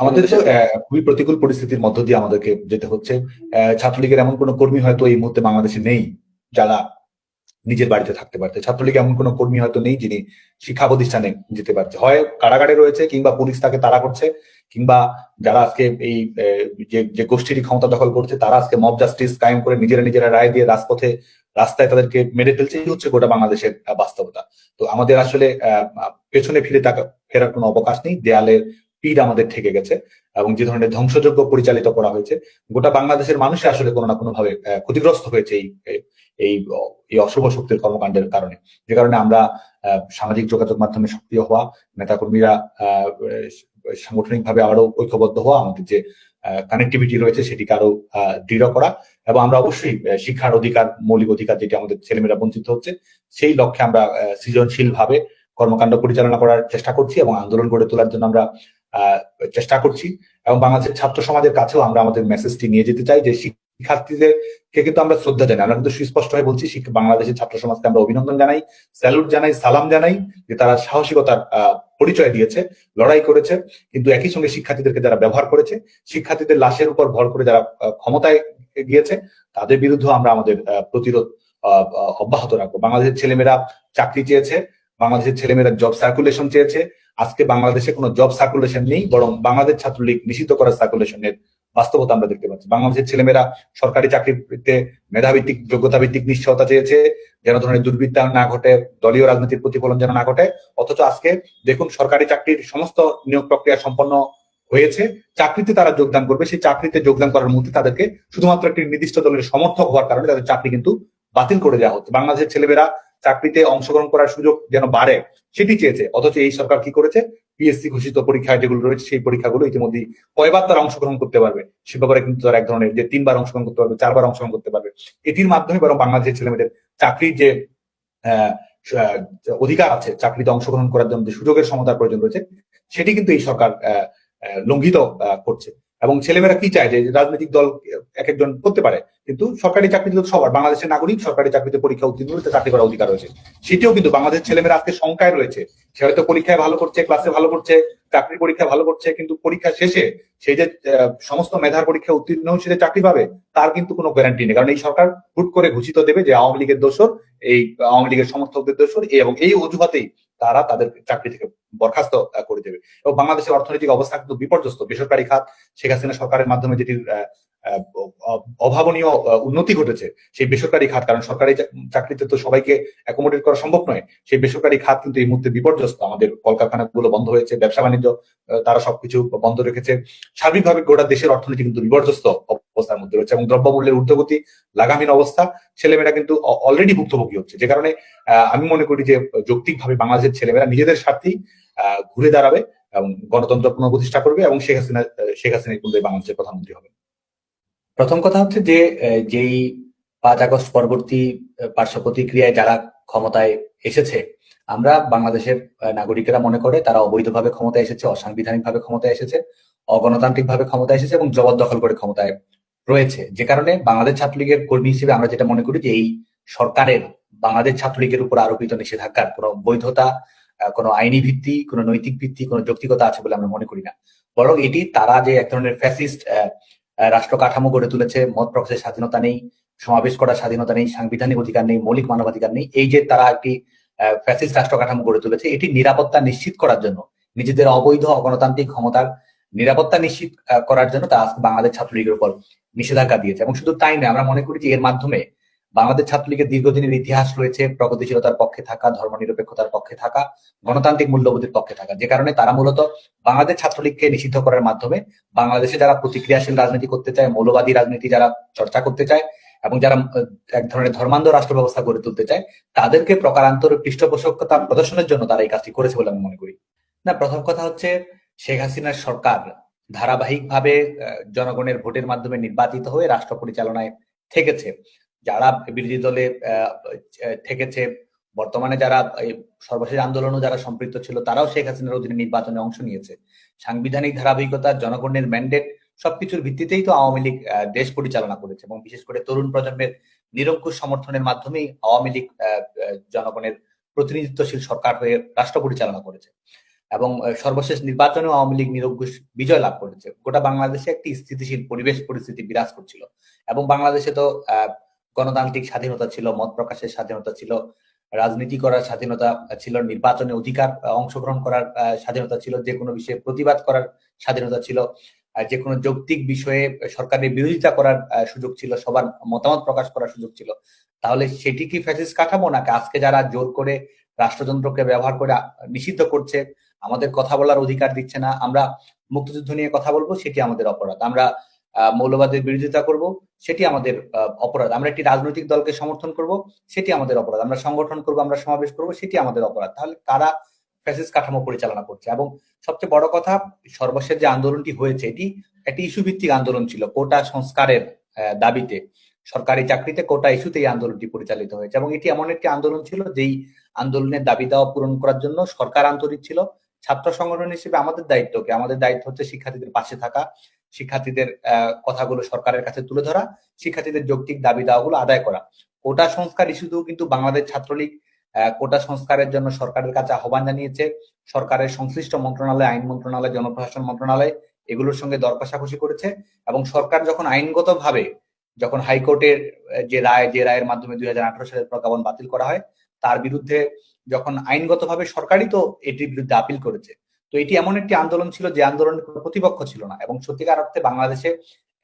আমাদের তো খুবই প্রতিকূল পরিস্থিতির মধ্য দিয়ে আমাদেরকে যেতে হচ্ছে। ছাত্রলীগের এমন কোনো কর্মী হয়তো এই মুহূর্তে বাংলাদেশে নেই যারা নিজের বাড়িতে থাকতে পারছে ছাত্রলীগ এমন কোনো কর্মী হয়তো নেই যিনি শিক্ষা প্রতিষ্ঠানে যেতে পারছে হয় কারাগারে রয়েছে কিংবা পুলিশ তাকে তাড়া করছে কিংবা যারা আজকে এই যে যে গোষ্ঠীটি ক্ষমতা দখল করছে তারা আজকে মব জাস্টিস কায়েম করে নিজেরা নিজেরা রায় দিয়ে রাজপথে রাস্তায় তাদেরকে মেরে ফেলছে। এই হচ্ছে গোটা বাংলাদেশের বাস্তবতা। তো আমাদের আসলে আহ, পেছনে ফিরে তাকা ফেরার কোনো অবকাশ নেই। দেয়ালের পিঠ আমাদের থেকে গেছে এবং যে ধরনের ধ্বংসযজ্ঞ পরিচালিত করা হয়েছে, গোটা বাংলাদেশের মানুষই আসলে কোনো না কোনো ভাবে ক্ষতিগ্রস্ত হয়েছে এই এই এই অশুভ শক্তির কর্মকাণ্ডের কারণে। যে কারণে আমরা সামাজিক যোগাযোগ মাধ্যমে সক্রিয় হওয়া, নেতাকর্মীরা সাংগঠনিকভাবে আরও ঐক্যবদ্ধ হওয়া, আমাদের যে কানেক্টিভিটি রয়েছে সেটিকে আরও দৃঢ় করা এবং আমরা অবশ্যই শিক্ষার অধিকার, মৌলিক অধিকার যেটি আমাদের ছেলেমেয়েরা বঞ্চিত হচ্ছে, সেই লক্ষ্যে আমরা সৃজনশীল ভাবে কর্মকাণ্ড পরিচালনা করার চেষ্টা করছি এবং আন্দোলন গড়ে তোলার জন্য আমরা চেষ্টা করছি। এবং বাংলাদেশের ছাত্র সমাজের কাছেও আমরা আমাদের মেসেজটি নিয়ে যেতে চাই যে শিক্ষার্থীদেরকে কিন্তু আমরা শ্রদ্ধা জানাই। আমরা কিন্তু সুস্পষ্ট হয়ে বলছি বাংলাদেশের ছাত্র সমাজকে আমরা অভিনন্দন জানাই স্যালুট জানাই, সালাম জানাই যে তারা সাহসিকতার পরিচয় দিয়েছে, লড়াই করেছে। কিন্তু একই সঙ্গে শিক্ষার্থীদেরকে যারা ব্যবহার করেছে, শিক্ষার্থীদের লাশের উপর ভর করে যারা ক্ষমতায় গিয়েছে, তাদের বিরুদ্ধে আমরা আমাদের প্রতিরোধ অব্যাহত রাখব। বাংলাদেশের ছেলেমেয়েরা চাকরি চেয়েছে বাংলাদেশের ছেলেমেয়েরা জব সার্কুলেশন চেয়েছে। আজকে বাংলাদেশে কোনো জব সার্কুলেশন নেই, বরং বাংলাদেশ ছাত্রলীগ নিষিদ্ধ করার সার্কুলেশনের বাস্তবতা আমরা দেখতে পাচ্ছি। বাংলাদেশের ছেলেমেয়েরা সরকারি চাকরিতে মেধাভিত্তিক যোগ্যতা ভিত্তিক নিশ্চয়তা চেয়েছে, যেন ধরনের দুর্বৃত্তায়ন না ঘটে, দলীয় রাজনীতির প্রতিফলন যেন না ঘটে। অথচ আজকে দেখুন সরকারি চাকরির সমস্ত নিয়োগ প্রক্রিয়া সম্পন্ন হয়েছে। চাকরিতে তারা যোগদান করবে, সেই চাকরিতে যোগদান করার মধ্যে তাদেরকে শুধুমাত্র একটি নির্দিষ্ট দলের সমর্থক হওয়ার কারণে তাদের চাকরি কিন্তু বাতিল করে দেওয়া হচ্ছে। বাংলাদেশের ছেলেমেয়েরা চাকরিতে অংশগ্রহণ করার সুযোগ যেন বাড়ে, সেটি চেয়েছে। অথচ এই সরকার কি করেছে? পিএসসি ঘোষিত পরীক্ষা যেগুলো রয়েছে, সেই পরীক্ষাগুলো ইতিমধ্যে কয়বার তারা অংশগ্রহণ করতে পারবে। সে ব্যাপারে কিন্তু তারা এক ধরনের যে তিনবার অংশগ্রহণ করতে পারবে, চারবার অংশগ্রহণ করতে পারবে। এটির মাধ্যমে বরং বাংলাদেশের ছেলেমেয়েদের চাকরির যে অধিকার আছে, চাকরিতে অংশগ্রহণ করার জন্য যে সুযোগের সমতার প্রয়োজন রয়েছে, সেটি কিন্তু এই সরকার লঙ্ঘিত করছে। এবং ছেলেমেয়েরা কি চায় যে রাজনৈতিক দল এক একজন করতে পারে? কিন্তু সরকারি চাকরিতে তো সবার, বাংলাদেশের নাগরিক সরকারি চাকরিতে পরীক্ষা উত্তীর্ণ হলে তার চাকরি করার অধিকার রয়েছে। সেটিও কিন্তু বাংলাদেশের ছেলেমেয়েরা আজকে শঙ্কায় রয়েছে। সে হয়তো পরীক্ষায় ভালো করছে ক্লাসে ভালো করছে, চাকরির পরীক্ষা ভালো করছে, কিন্তু পরীক্ষা শেষে সেই যে সমস্ত মেধার পরীক্ষা উত্তীর্ণ সে যে চাকরি পাবে, তার কিন্তু কোনো গ্যারান্টি নেই। কারণ এই সরকার হুট করে ঘোষিত দেবে যে আওয়ামী লীগের দোষর, এই আওয়ামী লীগের সমর্থকদের দোষর এবং এই অজুহাতেই তারা তাদের চাকরি থেকে বরখাস্ত করে দেবে। এবং বাংলাদেশের অর্থনৈতিক অবস্থা কিন্তু বিপর্যস্ত। বেসরকারি খাত, শেখ হাসিনা সরকারের মাধ্যমে যেটির অভাবনীয় উন্নতি ঘটেছে সেই বেসরকারি খাত। কারণ সরকারি চাকরিতে তো সবাইকে অ্যাকোমোডেট করা সম্ভব নয়। সেই বেসরকারি খাত কিন্তু এই মুহূর্তে বিপর্যস্ত। আমাদের কলকারখানাগুলো বন্ধ হয়েছে, ব্যবসা বাণিজ্য তারা সবকিছু বন্ধ রেখেছে। সার্বিকভাবে গোটা দেশের অর্থনীতি কিন্তু বিপর্যস্ত অবস্থার মধ্যে রয়েছে এবং দ্রব্যমূল্যের ঊর্ধ্বগতি, লাগামহীন অবস্থা। ছেলেমেয়েরা কিন্তু অলরেডি ভুক্তভোগী হচ্ছে। যে কারণে আমি মনে করি যে, যৌক্তিকভাবে বাংলাদেশের ছেলেমেয়েরা নিজেদের স্বার্থেই ঘুরে দাঁড়াবে এবং গণতন্ত্র পুনঃপ্রতিষ্ঠা করবে এবং শেখ হাসিনা শেখ হাসিনা কিন্তু বাংলাদেশের প্রধানমন্ত্রী হবে প্রথম কথা হচ্ছে যে যেই পাঁচ আগস্ট পরবর্তী পার্শ্ব প্রতিক্রিয়ায় যারা ক্ষমতায় এসেছে, আমরা বাংলাদেশের নাগরিকেরা মনে করে তারা অবৈধভাবে ক্ষমতায় এসেছে অসাংবিধানিক ভাবে ক্ষমতায় এসেছে অগণতান্ত্রিক ভাবে ক্ষমতায় এসেছে এবং জবরদখল করে ক্ষমতায় রয়েছে। যে কারণে বাংলাদেশ ছাত্রলীগের কর্মী হিসেবে আমরা যেটা মনে করি যে, এই সরকারের বাংলাদেশ ছাত্রলীগের উপর আরোপিত নিষেধাজ্ঞার কোনো বৈধতা কোনো আইনি ভিত্তি, কোনো নৈতিক ভিত্তি, কোনো যৌক্তিকতা আছে বলে আমরা মনে করি না। বরং এটি তারা যে এক ধরনের ফ্যাসিস্ট রাষ্ট্র কাঠামো গড়ে তুলেছে, মত প্রকাশের স্বাধীনতা নেই, সমাবেশ করার স্বাধীনতা নেই, সাংবিধানিক অধিকার নেই, মৌলিক মানবাধিকার নেই, এই যে তারা একটি ফ্যাসিস্ট রাষ্ট্র কাঠামো গড়ে তুলেছে, এটি নিরাপত্তা নিশ্চিত করার জন্য, নিজেদের অবৈধ অগণতান্ত্রিক ক্ষমতার নিরাপত্তা নিশ্চিত করার জন্য তারা আজকে বাংলাদেশ ছাত্রলীগের উপর নিষেধাজ্ঞা দিয়েছে, এবং শুধু তাই নয়, আমরা মনে করি যে এর মাধ্যমে বাংলাদেশ ছাত্রলীগের দীর্ঘদিনের ইতিহাস রয়েছে, প্রগতিশীলতার পক্ষে থাকা, ধর্মনিরপেক্ষতার পক্ষে থাকা, গণতান্ত্রিক মূল্যবোধের পক্ষে থাকা। যে কারণে তারা মূলত বাংলাদেশ ছাত্রলীগকে নিষিদ্ধ করার মাধ্যমে বাংলাদেশে যারা প্রতিক্রিয়াশীল রাজনীতি করতে চায়, মৌলবাদী রাজনীতি যারা চর্চা করতে চায় এবং যারা এক ধরনের ধর্মান্ধ রাষ্ট্র ব্যবস্থা গড়ে তুলতে চায়, তাদেরকে প্রকারান্তর পৃষ্ঠপোষকতা প্রদর্শনের জন্য তারা এই কাজটি করেছে বলে আমি মনে করি। না, প্রথম কথা হচ্ছে শেখ হাসিনার সরকার ধারাবাহিকভাবে জনগণের ভোটের মাধ্যমে নির্বাচিত হয়ে রাষ্ট্র পরিচালনায় থেকেছে। যারা বিরোধী দলে থেকেছে বর্তমানে যারা সর্বশেষ আন্দোলনও যারা সম্পৃক্ত ছিল তারাও শেখ হাসিনার অধীনে নির্বাচনে অংশ নিয়েছে। সাংবিধানিক ধারাবাহিকতা জনগণের ম্যান্ডেট সবকিছুর ভিত্তিতেই তো আওয়ামী লীগ দেশ পরিচালনা করেছে এবং বিশেষ করে তরুণ প্রজন্মের নিরঙ্কুশ সমর্থনের মাধ্যমেই আওয়ামী লীগ জনগণের প্রতিনিধিত্বশীল সরকার হয়ে রাষ্ট্র পরিচালনা করেছে এবং সর্বশেষ নির্বাচনে আওয়ামী লীগ নিরঙ্কুশ বিজয় লাভ করেছে। গোটা বাংলাদেশে একটি স্থিতিশীল পরিবেশ পরিস্থিতি বিরাজ করছিল এবং বাংলাদেশে তো আহ, গণতান্ত্রিক স্বাধীনতা ছিল, মত প্রকাশের স্বাধীনতা ছিল, রাজনীতি করার স্বাধীনতা ছিল, নির্বাচনে অধিকার অংশগ্রহণ করার স্বাধীনতা ছিল, যে কোনো বিষয়ে প্রতিবাদ করার স্বাধীনতা ছিল যে কোনো যৌক্তিক বিষয়ে সরকারের বিরোধিতা করার সুযোগ ছিল, সবার মতামত প্রকাশ করার সুযোগ ছিল। তাহলে সেটি কি ফ্যাসিস্ট কাঠামো নাকি আজকে যারা জোর করে রাষ্ট্রযন্ত্রকে ব্যবহার করে নিষিদ্ধ করছে, আমাদের কথা বলার অধিকার দিচ্ছে না, আমরা মুক্তিযুদ্ধ নিয়ে কথা বলব, সেটি আমাদের অপরাধ। আমরা মৌলবাদের বিরোধিতা করব, সেটি আমাদের অপরাধ। আমরা একটি রাজনৈতিক দলকে সমর্থন করব, সেটি আমাদের অপরাধ। আমরা সংগঠন করব, আমরা সমাবেশ করব, সেটি আমাদের অপরাধ। তাহলে কারা ফ্যাসিস্ট কাঠামো পরিচালনা করছে? এবং সবচেয়ে বড় কথা, সর্বশেষ যে আন্দোলনটি হয়েছে, এটি একটি ইস্যু ভিত্তিক আন্দোলন ছিল কোটা সংস্কারের দাবিতে। সরকারি চাকরিতে কোটা ইস্যুতে এই আন্দোলনটি পরিচালিত হয়েছে। এবং এটি এমন একটি আন্দোলন ছিল, যেই আন্দোলনের দাবি দাওয়া পূরণ করার জন্য সরকার আন্তরিক ছিল। ছাত্র সংগঠন হিসেবে আমাদের দায়িত্ব কি? আমাদের দায়িত্ব হচ্ছে শিক্ষার্থীদের পাশে থাকা। শিক্ষার্থীদের কথাগুলো সরকারের কাছে তুলে ধরা, শিক্ষার্থীদের যৌক্তিক দাবি দাওয়াগুলো আদায় করা। কোটা সংস্কার ইস্যুতেও কিন্তু বাংলাদেশ ছাত্রলীগ কোটা সংস্কারের জন্য সরকারের কাছে আহ্বান জানিয়েছে। সরকারের সংশ্লিষ্ট মন্ত্রণালয়, আইন মন্ত্রণালয়, জনপ্রশাসন মন্ত্রণালয় এগুলোর সঙ্গে দর কষাকষি করেছে এবং সরকার যখন আইনগতভাবে যখন হাইকোর্টের যে রায়, যে রায়ের মাধ্যমে দুই হাজার আঠারো সালের প্রজ্ঞাপন বাতিল করা হয়, তার বিরুদ্ধে যখন আইনগতভাবে সরকারই তো এটির বিরুদ্ধে আপিল করেছে তো এটি এমন একটি আন্দোলন ছিল যে আন্দোলনের কোনো প্রতিপক্ষ ছিল না এবং সত্যিকার অর্থে বাংলাদেশে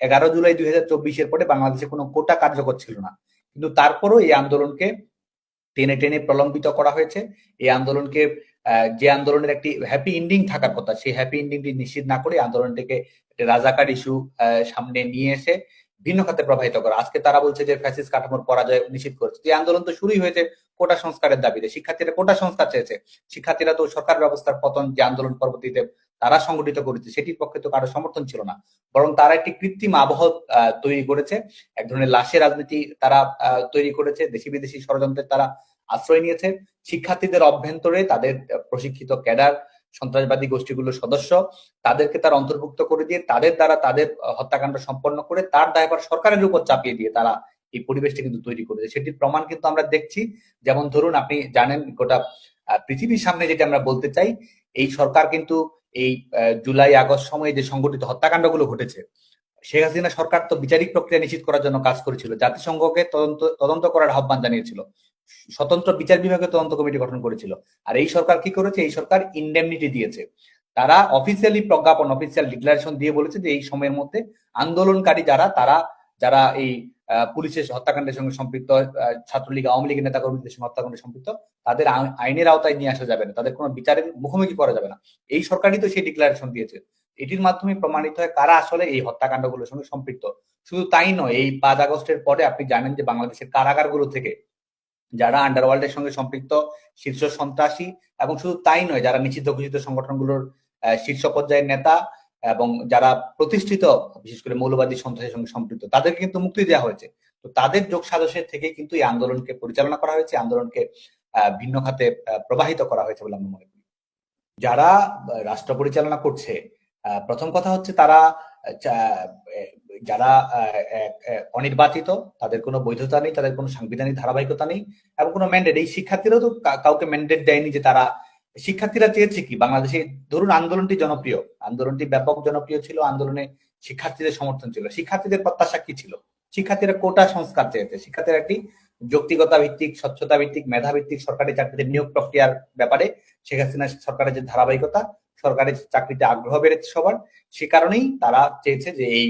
এগারো জুলাই দুই হাজার চব্বিশের পরে বাংলাদেশে কোনো কোটা কার্যকর ছিল না। কিন্তু তারপরও এই আন্দোলনকে টেনে টেনে প্রলম্বিত করা হয়েছে। এই আন্দোলনকে যে আন্দোলনের একটি হ্যাপি এন্ডিং থাকার কথা, সেই হ্যাপি এন্ডিংটি নিশ্চিত না করে আন্দোলনটিকে রাজাকার ইস্যু সামনে নিয়ে এসে ভিন্ন খাতে প্রবাহিত করা। আজকে তারা বলছে যে ফ্যাসিস কাঠামোর পরাজয় নিশ্চিত করেছে। এই আন্দোলন তো শুরুই হয়েছে কোটা সংস্কারের দাবিতে। শিক্ষার্থীরা কোটা সংস্কার চেয়েছে। শিক্ষার্থীরা তো সরকার ব্যবস্থার পতন যে আন্দোলন পরবর্তীতে তারা সংগঠিত করেছে, সেটির পক্ষে তো কারও সমর্থন ছিল না। বরং তারা একটি কৃত্রিম আবহ তৈরি করেছে। এক ধরনের লাশের রাজনীতি তারা তৈরি করেছে। দেশি বিদেশি ষড়যন্ত্রের তারা আশ্রয় নিয়েছে। শিক্ষার্থীদের অভ্যন্তরে তাদের প্রশিক্ষিত ক্যাডার সন্ত্রাসবাদী গোষ্ঠীগুলোর সদস্য, তাদেরকে তার অন্তর্ভুক্ত করে দিয়ে তাদের দ্বারা তাদের হত্যাকাণ্ড সম্পন্ন করে তার দায়ভার সরকারের উপর চাপিয়ে দিয়ে তারা এই পরিবেশটি কিন্তু তৈরি করেছে সেটির প্রমাণ কিন্তু আমরা দেখছি। যেমন ধরুন আপনি জানেন গোটা পৃথিবীর সামনে যেটা আমরা বলতে চাই, এই সরকার কিন্তু এই জুলাই, আগস্ট সময়ে যে সংগঠিত হত্যাকাণ্ডগুলো ঘটেছে শেখ হাসিনা সরকার তো বিচারিক প্রক্রিয়া নিশ্চিত করার জন্য কাজ করেছিল। জাতিসংঘকে তদন্ত তদন্ত করার আহ্বান জানিয়েছিল। স্বতন্ত্র বিচার বিভাগের তদন্ত কমিটি গঠন করেছিল। আর এই সরকার কি করেছে? এই সরকার ইন্ডেমনিটি দিয়েছে। তারা অফিসিয়ালি প্রজ্ঞাপন অফিসিয়াল ডিক্লারেশন দিয়ে বলেছে যে এই সময়ের মধ্যে আন্দোলনকারী যারা, তারা, যারা এই পুলিশের হত্যাকাণ্ডের সঙ্গে সম্পৃক্ত ছাত্রলীগ, আওয়ামী লীগের নেতা কর্মীদের সঙ্গে হত্যাকাণ্ডে সম্পৃক্ত, তাদের আইনের আওতায় নিয়ে আসা যাবে না। তাদের কোনো বিচারের মুখোমুখি করা যাবে না। এই সরকারই তো সেই ডিক্লারেশন দিয়েছে। এটির মাধ্যমে প্রমাণিত হয় কারা আসলে এই হত্যাকাণ্ডগুলোর সঙ্গে সম্পৃক্ত। শুধু তাই নয়, এই পাঁচ আগস্টের পরে আপনি জানেন যে বাংলাদেশের কারাগারগুলো থেকে যারা আন্ডারওয়ার্ল্ডের সঙ্গে সম্পৃক্ত, শীর্ষ সন্ত্রাসী এবং শুধু তাই নয়, যারা নিষিদ্ধ ঘোষিত সংগঠনগুলোর শীর্ষ পর্যায়ের নেতা এবং যারা প্রতিষ্ঠিত, বিশেষ করে মৌলবাদী সন্ত্রাসের সঙ্গে সম্পৃক্ত, তাদেরকে কিন্তু মুক্তি দেওয়া হয়েছে। তো তাদের যোগ সাজসের থেকে কিন্তু এই আন্দোলনকে পরিচালনা করা হয়েছে, আন্দোলনকে ভিন্ন খাতে প্রবাহিত করা হয়েছে বলে আমরা মনে করি। যারা রাষ্ট্র পরিচালনা করছে প্রথম কথা হচ্ছে তারা আহ, যারা অনির্বাচিত তাদের কোনো বৈধতা নেই তাদের কোনো সাংবিধানিক ধারাবাহিকতা নেই এবং কোনো ম্যান্ডেট এই শিক্ষার্থীরাও তো কাউকে ম্যান্ডেট দেয়নি যে তারা শিক্ষার্থীরা চেয়েছে কি? বাংলাদেশে ধরুন আন্দোলনটি জনপ্রিয় আন্দোলনটি ব্যাপক জনপ্রিয় ছিল আন্দোলনে শিক্ষার্থীদের সমর্থন ছিল। শিক্ষার্থীদের প্রত্যাশা কি ছিল? শিক্ষার্থীরা কোটা সংস্কার চেয়েছে। শিক্ষার্থীরা একটি যৌক্তিকতা ভিত্তিক স্বচ্ছতা ভিত্তিক মেধা ভিত্তিক সরকারি চাকরিতে নিয়োগ প্রক্রিয়ার ব্যাপারে শেখ হাসিনা সরকারের যে ধারাবাহিকতা সরকারি চাকরিতে আগ্রহ বেড়েছে সবার, সে কারণেই তারা চেয়েছে যে এই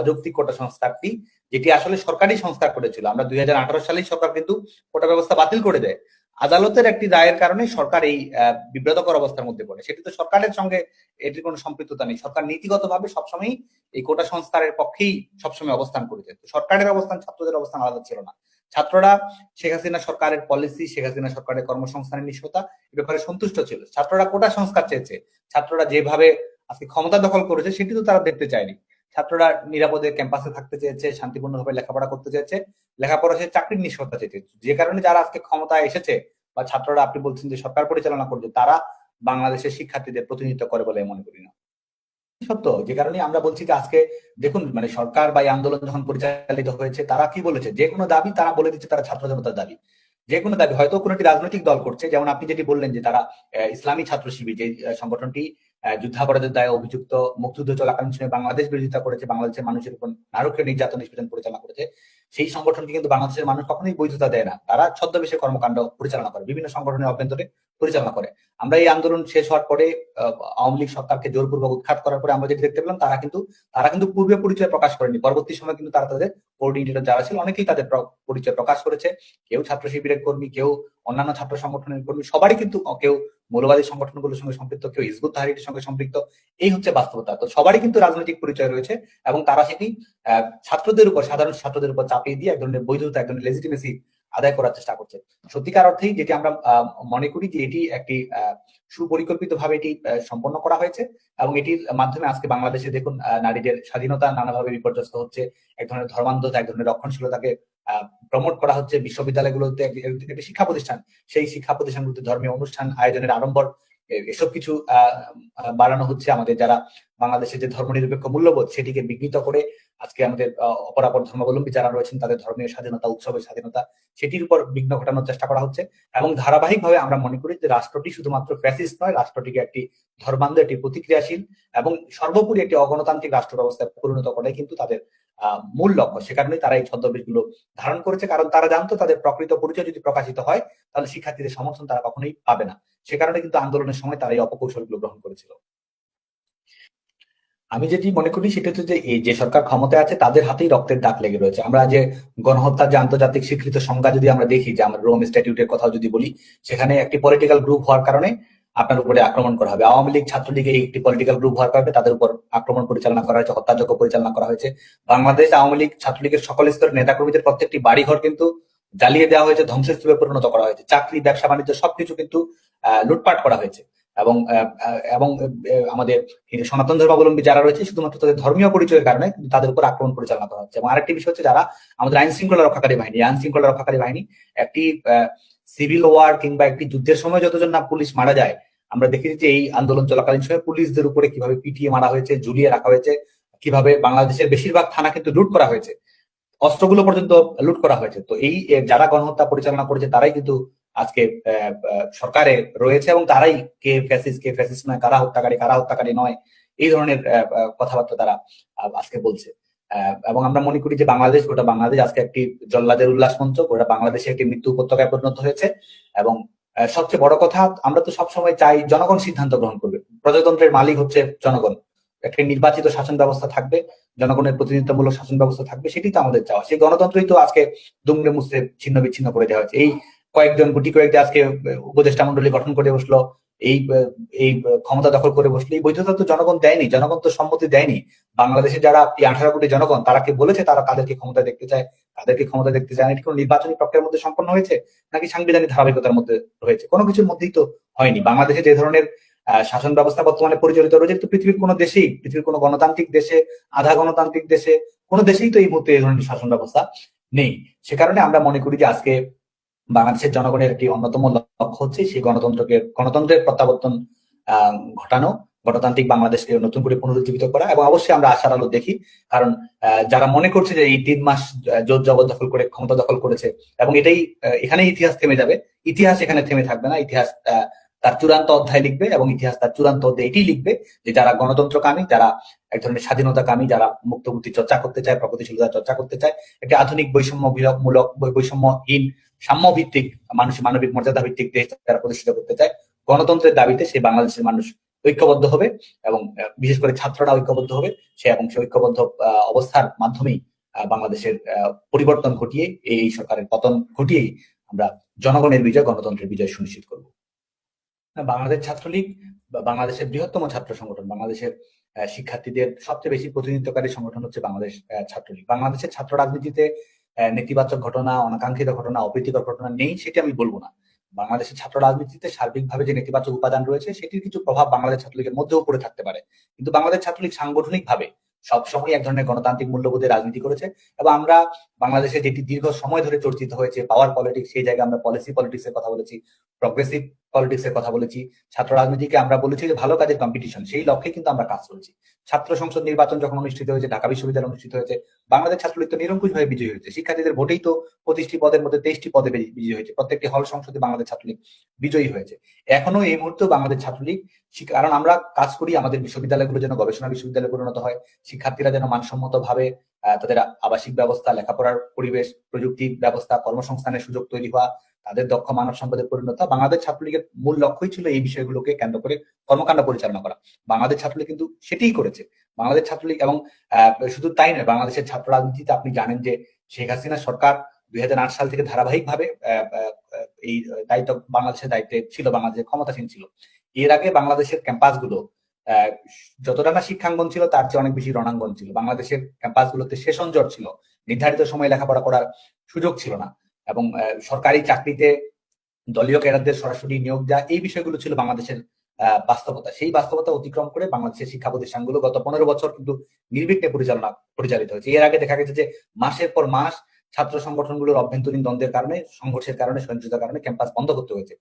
অযৌক্তিক কোটা সংস্কারটি যেটি আসলে সরকারি সংস্কার করেছিল। আমরা দুই হাজার সালেই সরকার কিন্তু কোটা ব্যবস্থা বাতিল করে দেয়। আদালতের একটি রায়ের কারণে সরকার এই বিব্রতকর অবস্থার মধ্যে পড়ে। সেটি তো সরকারের সঙ্গে এটির কোনো সম্পৃক্ততা নেই। সরকার নীতিগতভাবে সবসময়ই এই কোটা সংস্কারের পক্ষেই সবসময় অবস্থান করেছে। সরকারের অবস্থান, ছাত্রদের অবস্থান আলাদা ছিল না। ছাত্ররা, শেখ হাসিনা সরকারের পলিসি শেখ হাসিনা সরকারের কর্মসংস্থানের নিষ্ঠতা এ ব্যাপারে সন্তুষ্ট ছিল। ছাত্ররা কোটা সংস্কার চেয়েছে। ছাত্ররা যেভাবে আজকে ক্ষমতা দখল করেছে, সেটি তো তারা দেখতে চায়নি। ছাত্ররা নিরাপদে ক্যাম্পাসে থাকতে চেয়েছে, শান্তিপূর্ণভাবে লেখাপড়া করতে চেয়েছে, লেখাপড়া সে চাকরির নিষ্ঠতা চেয়েছে। যে কারণে যারা আজকে ক্ষমতায় এসেছে, বা ছাত্ররা আপনি বলছেন যে সরকার পরিচালনা করছে, তারা বাংলাদেশের শিক্ষার্থীদের প্রতিনিধিত্ব করে বলে মনে করি না। সত্য যে কারণে আমরা বলছি যে আজকে দেখুন মানে সরকার বা আন্দোলন যখন পরিচালিত হয়েছে, তারা কি বলেছে? যে কোনো দাবি তারা বলে দিচ্ছে, তারা ছাত্র জনতার দাবি। যে কোনো দাবি, হয়তো কোনো একটি রাজনৈতিক দল করছে, যেমন আপনি যেটি বললেন যে তারা ইসলামী ছাত্র শিবির, যে সংগঠনটি যুদ্ধাপরাধের দায়ে অভিযুক্ত মুক্তিযুদ্ধ চলাকালীন সময় বাংলাদেশ বিরোধিতা করেছে, বাংলাদেশের মানুষের উপর নারকীয় নির্যাতন নিষ্পেষণ পরিচালনা করেছে। সেই সংগঠনকে কিন্তু বাংলাদেশের মানুষ কখনোই বৈধতা দেয় না। তারা ছদ্মবেশে কর্মকাণ্ড পরিচালনা করে, বিভিন্ন সংগঠনের অভ্যন্তরে পরিচালনা করে। আমরা এই আন্দোলন শেষ হওয়ার পরে আওয়ামী লীগ সরকারকে জোরপূর্বক উৎখাত করার পরে আমরা যেটি দেখতে পেলাম, তারা কিন্তু তারা কিন্তু পূর্বে পরিচয় প্রকাশ করেনি। পরবর্তী সময় কিন্তু তারা তাদের কোঅর্ডিনেটর যারা ছিল, অনেকেই তাদের প্র- পরিচয় প্রকাশ করেছে। কেউ ছাত্র শিবিরের কর্মী, কেউ অন্যান্য ছাত্র সংগঠনের কর্মী, সবারই কিন্তু কেউ মৌলবাদী সংগঠনগুলোর সঙ্গে সম্পৃক্ত, কেউ হিজবুত তাহারির সঙ্গে সম্পৃক্ত। এই হচ্ছে বাস্তবতা। তো সবারই কিন্তু রাজনৈতিক পরিচয় রয়েছে এবং তারা সেটি ছাত্রদের উপর, সাধারণ ছাত্রদের উপর চাপিয়ে দিয়ে এক ধরনের বৈধতা, এক ধরনের লেজিটিমেসি আদায় করার চেষ্টা করছে। সত্যিকার অর্থেই যেটি আমরা মনে করি যে এটি একটি সুপরিকল্পিত ভাবে এটি সম্পন্ন করা হয়েছে এবং এটির মাধ্যমে আজকে বাংলাদেশে দেখুন নারীদের স্বাধীনতা নানাভাবে বিপর্যস্ত হচ্ছে, এক ধরনের ধর্মান্ধতা, এক ধরনের রক্ষণশীলতাকে প্রমোট করা হচ্ছে বিশ্ববিদ্যালয়গুলোতে, এক- এক- একটি শিক্ষা প্রতিষ্ঠান। সেই শিক্ষা প্রতিষ্ঠানগুলোতে ধর্মীয় অনুষ্ঠান, আয়োজনের আড়ম্বর এসব কিছু বাড়ানো হচ্ছে আমাদের যারা বাংলাদেশের যে ধর্মনিরপেক্ষ মূল্যবোধ সেটিকে বিঘ্নিত করে আজকে আমাদের অপরাপর ধর্মাবলম্বী যারা রয়েছেন তাদের ধর্মীয় স্বাধীনতা, উৎসবের স্বাধীনতা, সেটির উপর বিঘ্ন ঘটানোর চেষ্টা করা হচ্ছে। এবং ধারাবাহিকভাবে আমরা মনে করি যে রাষ্ট্রটি শুধুমাত্র ফ্যাসিস্ট নয়, রাষ্ট্রটিকে একটি ধর্মান্ধ, একটি প্রতিক্রিয়াশীল এবং সর্বোপরি একটি অগণতান্ত্রিক রাষ্ট্র ব্যবস্থায় পরিণত করে কিন্তু তাদের মূল লক্ষ্য। সে কারণেই তারা এই ছদ্মবেশগুলো ধারণ করেছে। কারণ তারা জানতো তাদের প্রকৃত পরিচয় যদি প্রকাশিত হয়, তাহলে শিক্ষার্থীদের সমর্থন তারা কখনোই পাবে না। সে কারণে কিন্তু আন্দোলনের সময় তারা এই অপকৌশলগুলো গ্রহণ করেছিল। আমি যেটি মনে করি সেটা হচ্ছে যে এই যে সরকার ক্ষমতায় আছে, তাদের হাতেই রক্তের দাগ লেগে রয়েছে। আমরা যে গণহত্যার যে আন্তর্জাতিক স্বীকৃত সংজ্ঞা যদি আমরা দেখি, যে আমরা রোম স্ট্যাটিউটের কথা যদি বলি, সেখানে একটি পলিটিক্যাল গ্রুপ হওয়ার কারণে আপনার উপরে আক্রমণ করা হবে। আওয়ামী লীগ ছাত্রলীগের একটি পলিটিক্যাল গ্রুপ হওয়ার কারণে তাদের উপর আক্রমণ পরিচালনা করা হয়েছে, হত্যাযজ্ঞ পরিচালনা করা হয়েছে। বাংলাদেশ আওয়ামী লীগ ছাত্রলীগের সকল স্তরের নেতাকর্মীদের প্রত্যেকটি বাড়িঘর কিন্তু জ্বালিয়ে দেওয়া হয়েছে, ধ্বংসস্তূপে পরিণত করা হয়েছে। চাকরি, ব্যবসা, বাণিজ্য সবকিছু কিন্তু লুটপাট করা হয়েছে। এবং এবং আমাদের সনাতন ধর্মাবলম্বী যারা রয়েছে, শুধুমাত্র তাদের ধর্মীয় পরিচয়ের কারণে তাদের উপর আক্রমণ পরিচালনা করা হচ্ছে। এবং আরেকটি বিষয় হচ্ছে যারা আমাদের আইন শৃঙ্খলা রক্ষাকারী বাহিনী আইন শৃঙ্খলা রক্ষাকারী বাহিনী একটি সিভিল ওয়ার কিংবা একটি যুদ্ধের সময় যতজন না পুলিশ মারা যায়, আমরা দেখেছি যে এই আন্দোলন চলাকালীন সময় পুলিশদের উপরে কীভাবে পিটিয়ে মারা হয়েছে, ঝুলিয়ে রাখা হয়েছে, কীভাবে বাংলাদেশের বেশিরভাগ থানা কিন্তু লুট করা হয়েছে, অস্ত্রগুলো পর্যন্ত লুট করা হয়েছে। তো এই যারা গণহত্যা পরিচালনা করেছে, তারাই কিন্তু আজকে সরকারে রয়েছে এবং তারাই কে ফ্যাসিস কে ফ্যাসিস নয়, কারা হত্যাকারী কারা হত্যাকারী নয়, এই ধরনের কথাবার্তা তারা আজকে বলছে। এবং আমরা মনে করি যে বাংলাদেশ, গোটা বাংলাদেশ আজকে একটি জল্লাদের উল্লাস মঞ্চ গোটা বাংলাদেশে একটি মৃত্যু উপত্যকায় পরিণত হয়েছে এবং সবচেয়ে বড় কথা, আমরা তো সবসময় চাই জনগণ সিদ্ধান্ত গ্রহণ করবে। প্রজাতন্ত্রের মালিক হচ্ছে জনগণ। একটি নির্বাচিত শাসন ব্যবস্থা থাকবে, জনগণের প্রতিনিধিত্বমূলক শাসন ব্যবস্থা থাকবে, সেটি তো আমাদের চাওয়া। সেই গণতন্ত্রই তো আজকে দুমড়ে মুছড়ে ছিন্ন বিচ্ছিন্ন করে দেওয়া হয়েছে। এই কয়েকজন গুটি কয়েকটি আজকে উপদেষ্টা মন্ডলী গঠন করে বসল, এই এই ক্ষমতা দখল করে বসল। এই বৈধতা তো জনগণ দেয়নি, জনগণ তো সম্মতি দেয়নি। বাংলাদেশে যারা এই আঠারো কোটি জনগণ, তারা কি বলেছে তারা কাদেরকে ক্ষমতা দেখতে চায়? তাদেরকে ক্ষমতা দেখতে চায় এটি কোনো নির্বাচনী প্রক্রিয়ার মধ্যে সম্পন্ন হয়েছে, নাকি সাংবিধানিক ধারাবাহিকতার মধ্যে রয়েছে? কোনো কিছুর মধ্যেই তো হয়নি। বাংলাদেশে যে ধরনের শাসন ব্যবস্থা বর্তমানে পরিচালিত রয়েছে তো পৃথিবীর কোনো দেশেই, পৃথিবীর কোনো গণতান্ত্রিক দেশে, আধা গণতান্ত্রিক দেশে, কোনো দেশেই তো এই মুহূর্তে এই ধরনের শাসন ব্যবস্থা নেই। সে কারণে আমরা মনে করি যে আজকে বাংলাদেশের জনগণের একটি অন্যতম লক্ষ্য হচ্ছে সেই গণতন্ত্রকে গণতন্ত্রের প্রত্যাবর্তন ঘটানো গণতান্ত্রিক বাংলাদেশকে নতুন করে পুনরুজ্জীবিত করা এবং অবশ্যই আমরা আশার আলো দেখি। কারণ যারা মনে করছে যে এই তিন মাস জোর জোর দখল করে ক্ষমতা দখল করেছে এবং এটাই আহ, এখানেই ইতিহাস থেমে যাবে। ইতিহাস এখানে থেমে থাকবে না। ইতিহাস তার চূড়ান্ত অধ্যায় লিখবে এবং ইতিহাস তার চূড়ান্ত অধ্যায় এটাই লিখবে যে যারা গণতন্ত্রকামী যারা এক ধরনের স্বাধীনতাকামী যারা মুক্তবুদ্ধি চর্চা করতে চায় প্রগতিশীলতা চর্চা করতে চায় একটি আধুনিক বৈষম্য বৈষম্যহীন সাম্য ভিত্তিক মানুষ মানবিক মর্যাদা ভিত্তিক দেশ যারা প্রতিষ্ঠিত করতে চায়। গণতন্ত্রের দাবিতে সেই বাংলাদেশের মানুষ ঐক্যবদ্ধ হবে এবং বিশেষ করে ছাত্ররা ঐক্যবদ্ধ হবে। সে এবং সে ঐক্যবদ্ধ অবস্থার মাধ্যমেই বাংলাদেশের পরিবর্তন ঘটিয়ে এই সরকারের পতন ঘটিয়েই আমরা জনগণের বিজয়, গণতন্ত্রের বিজয় সুনিশ্চিত করব। বাংলাদেশ ছাত্রলীগ বাংলাদেশের বৃহত্তম ছাত্র সংগঠন, বাংলাদেশের শিক্ষার্থীদের সবচেয়ে বেশি প্রতিনিধিত্বকারী সংগঠন হচ্ছে বাংলাদেশ ছাত্রলীগ। বাংলাদেশের ছাত্র রাজনীতিতে নেতিবাচক ঘটনা, অনাকাঙ্ক্ষিত ঘটনা, অপ্রীতিকর ঘটনা নেই, সেটি আমি বলব না। বাংলাদেশের ছাত্র রাজনীতিতে সার্বিকভাবে যে নেতিবাচক উপাদান রয়েছে, সেটির কিছু প্রভাব বাংলাদেশ ছাত্রলীগের মধ্যেও পড়ে থাকতে পারে। কিন্তু বাংলাদেশ ছাত্রলীগ সাংগঠনিকভাবে সবসময় এক ধরনের গণতান্ত্রিক মূল্যবোধে রাজনীতি করেছে এবং আমরা বাংলাদেশে যেটি দীর্ঘ সময় ধরে চর্চিত হয়েছে পাওয়ার পলিটিক্স সেই জায়গায় আমরা পলিসি পলিটিক্স এর কথা বলেছি প্রগ্রেসিভ পলিটিক্স এর কথা বলেছি, ছাত্র রাজনীতিকে আমরা বলেছি যে ভালো কাজের কম্পিটিশন সেই লক্ষ্যে কিন্তু আমরা কাজ করেছি। ছাত্র সংসদ নির্বাচন যখন অনুষ্ঠিত হয়েছে, ঢাকা বিশ্ববিদ্যালয় অনুষ্ঠিত হয়েছে, বাংলাদেশ ছাত্রলীগ তো নিরঙ্কুশ ভাবে বিজয়ী হয়েছে। শিক্ষার্থীদের ভোটেই তো পঁচিশটি পদের মধ্যে তেইশটি পদে বিজয়ী- হয়েছে। প্রত্যেকটি হল সংসদে বাংলাদেশ ছাত্রলীগ বিজয়ী হয়েছে। এখনও এই মুহূর্তে বাংলাদেশ ছাত্রলীগ কারণ আমরা কাজ করি আমাদের বিশ্ববিদ্যালয়গুলো যেন গবেষণা বিশ্ববিদ্যালয়ে পরিণত হয়, শিক্ষার্থীরা যেন মানসম্মত ভাবে তাদের আবাসিক ব্যবস্থা, লেখাপড়ার পরিবেশ, প্রযুক্তি ব্যবস্থা, কর্মসংস্থানের সুযোগ তৈরি হওয়া তাদের দক্ষ মানব সম্পদের পরিণত। বাংলাদেশ ছাত্রলীগের মূল লক্ষ্যই ছিল এই বিষয়গুলোকে কেন্দ্র করে কর্মকাণ্ড পরিচালনা করা। বাংলাদেশ ছাত্রলীগ কিন্তু সেটাই করেছে। বাংলাদেশ ছাত্রলীগ এবং শুধু তাই নয়, বাংলাদেশের ছাত্র রাজনীতিতে আপনি জানেন যে শেখ হাসিনা সরকার দুই সাল থেকে ধারাবাহিকভাবে এই দায়িত্ব, বাংলাদেশের দায়িত্বে ছিল, বাংলাদেশের ক্ষমতাসীন ছিল। এর আগে বাংলাদেশের ক্যাম্পাসগুলো যতটা না শিক্ষাঙ্গন ছিল, তার চেয়ে অনেক বেশি রণাঙ্গন ছিল। বাংলাদেশের ক্যাম্পাসগুলোতে সেশন জট ছিল। নির্ধারিত সময় লেখাপড়া করার সুযোগ ছিল না। এবং সরকারি চাকরিতে দলীয় ক্যাডারদের সরাসরি নিয়োগ দেওয়া, এই বিষয়গুলো ছিল বাংলাদেশের বাস্তবতা। সেই বাস্তবতা অতিক্রম করে বাংলাদেশের শিক্ষা প্রতিষ্ঠানগুলো গত পনেরো বছর কিন্তু নির্বিঘ্নে পরিচালনা, পরিচালিত হয়েছে। এর আগে দেখা গেছে যে মাসের পর মাস ছাত্র সংগঠনগুলোর অভ্যন্তরীণ দ্বন্দ্বের কারণে, সংঘর্ষের কারণে, সহিংসতার কারণে ক্যাম্পাস বন্ধ করতে হয়েছে।